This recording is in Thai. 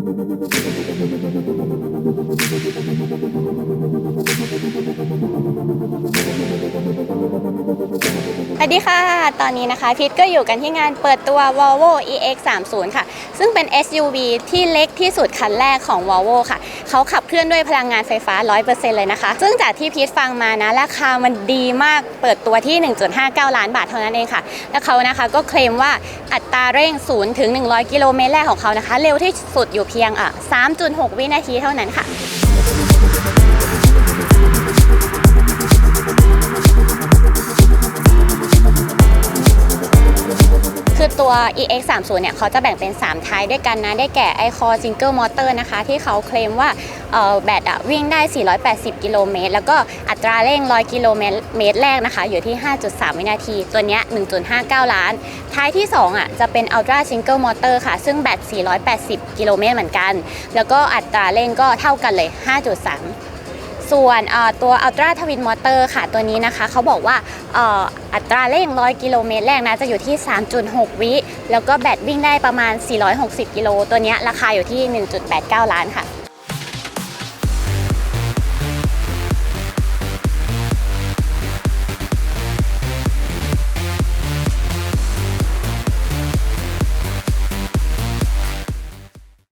Thank you. สวัสดีค่ะ ตอนนี้นะคะพิทก็อยู่กันที่งานเปิดตัว Volvo EX30 ค่ะ ซึ่งเป็น SUV ที่เล็กที่สุดคันแรกของ Volvo ค่ะ เขาขับเคลื่อนด้วยพลังงานไฟฟ้า 100%เลยนะคะ ซึ่งจากที่พีทฟังมานะ ราคามันดีมาก เปิดตัวที่ 1.59 ล้านบาทเท่านั้นเองค่ะ และเขานะคะก็เคลมว่าอัตราเร่ง 0 ถึง 100 กิโลเมตรแรกของเขานะคะ เร็วที่สุดอยู่เพียงอะ3.6 วินาทีเท่านั้นค่ะ ว EX30 เนี่ยเขาจะแบ่งเป็น3ไทป์ด้วยกันนะ ได้แก่ i c o r Single Motor นะคะ ที่เขาเคลมว่าแบตอะวิ่งได้ 480 กิโลเมตร แล้วก็อัตราเร่ง 100 กิโลเมตรแรกนะคะ อยู่ที่ 5.3 วินาที ตัวเนี้ย1.59 ล้าน ท้ายที่ 2 อะ จะเป็น Ultra Single Motor ค่ะ ซึ่งแบต 480 กิโลเมตรเหมือนกัน แล้วก็อัตราเร่งก็เท่ากันเลย 5.3 ส่วนตัวอตัว Ultra Twin Motor ค่ะตัวนี้นะคะเขาบอกว่าอัตราเร่ง 100 กิโลเมตรแรกนะจะอยู่ที่ 3.6 วิ แล้วก็แบตวิ่งได้ประมาณ 460 กิโล ตัวนี้ราคาอยู่ที่ 1.89 ล้านค่ะ